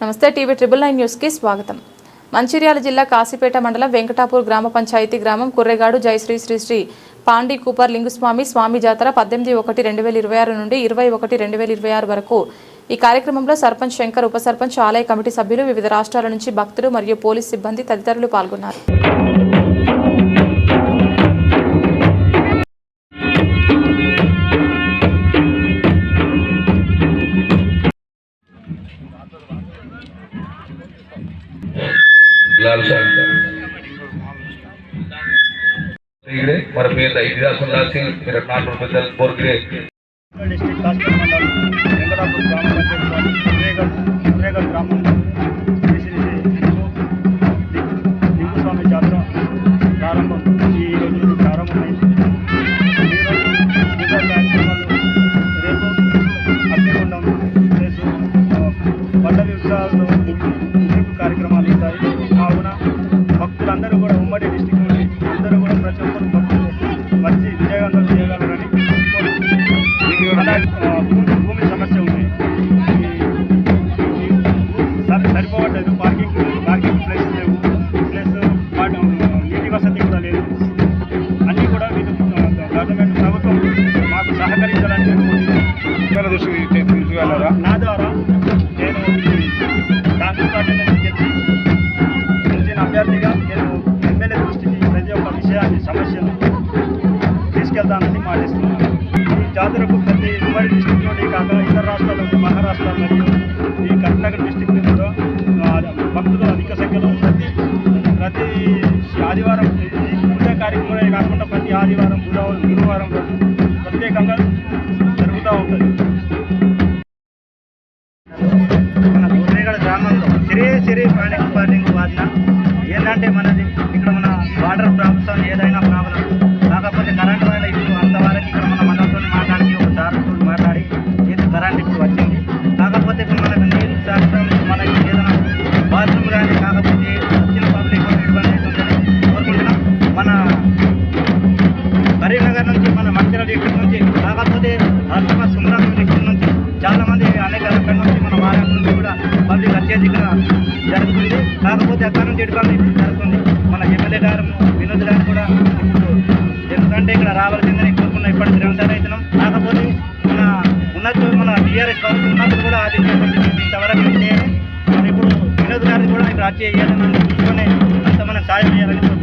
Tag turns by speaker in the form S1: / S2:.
S1: నమస్తే TV triple nine న్యూస్కి స్వాగతం. మంచిర్యాల జిల్లా కాశీపేట మండలం వెంకటాపూర్ గ్రామ పంచాయతీ గ్రామం కుర్రెగాడు జయశ్రీ శ్రీ శ్రీ పాండి కూపర్ లింగుస్వామి స్వామి జాతర పద్దెనిమిది ఒకటి రెండు వేల ఇరవై ఆరు నుండి ఇరవై ఒకటి రెండు వేల ఇరవై ఆరు వరకు. ఈ కార్యక్రమంలో సర్పంచ్ శంకర్ ఉప సర్పంచ్ ఆలయ కమిటీ సభ్యులు వివిధ రాష్ట్రాల నుంచి భక్తులు మరియు పోలీస్ సిబ్బంది తదితరులు పాల్గొన్నారు.
S2: लाल साहब इकडे మన పేరు ఇతిహాసం ఉండాల్సి మీరు నాలుగు పెద్దలు కోరికలే
S3: డిస్ట్రిక్ట్ కాశ్మీర్ మండలం వెంకటాపూర్ గ్రామ పంచాయతీలోని కుర్రేగల్ కుర్రేగల్ గ్రామంలో శ్రీ శ్రీ శ్రీ లింగు లింగుస్వామి జాతర ప్రారంభం ఈ రోజు నుంచి ప్రారంభమైంది ఈరోజు పూజా కార్యక్రమాలు రేపు అగ్నిగుండం రేపు ఆ, పల్లవి ఉత్సవాల్లో కోరుకుంటున్నాను.
S4: దృష్టికి తీసుకెళ్ళారా
S3: నా ద్వారా నేను కాంగ్రెస్ పార్టీ నుంచి గెలిచిన అభ్యర్థిగా నేను ఎమ్మెల్యే దృష్టికి ప్రతి ఒక్క విషయాన్ని సమస్యను తీసుకెళ్తానని మాటిస్తున్నాను ఈ జాతరకు ప్రతి ఉమ్మడి డిస్టిక్ కాక ఇతర రాష్ట్రాల్లో నుండి మహారాష్ట్ర మరియు ఈ కర్ణాటక డిస్టిక్ కూడా భక్తులు అధిక సంఖ్యలో ప్రతి ప్రతి ఆదివారం పూజా కార్యక్రమమే కాకుండా ప్రతి ఆదివారం పూజ ఏంటంటే మనది ఇక్కడ మన వాటర్ ప్రాబ్లమ్స్ ఏదైనా ప్రాబ్లం కాకపోతే కరెంట్ వల్ల ఇప్పుడు అంతవరకు ఇక్కడ మన మనతో మాట్లాడి ఒక సార్తో మాట్లాడి ఇది కరెంట్ ఇప్పుడు వచ్చింది. కాకపోతే ఇప్పుడు మనకు నీళ్ళు శాస్త్రం మనకి ఏదైనా బాత్రూమ్ కానీ కాకపోతే వచ్చిన పబ్లిక్ ఇబ్బంది అవుతుందని కోరుకుంటున్నాం. మన కరీంనగర్ నుంచి మన మంచిర్యాల డిస్ట్రిక్ట్ నుంచి కాకపోతే హర్షమ సుమరాం డిస్ట్రిక్ట్ నుంచి చాలామంది అనేక రకాల నుంచి మన వారి నుంచి కూడా పబ్లిక్ వచ్చేది ఇక్కడ జరుగుతుంది. కాకపోతే అక్కడ నుంచి ఇటుకొని టీఆర్ఎస్ ప్రభుత్వం కూడా అది ఇంతవరకు చేయని మరి ఇప్పుడు వినోద్ గారిని కూడా ఇక్కడ వచ్చి ఏదైనా చూసుకొని అంత మనం సాయం చేయాలని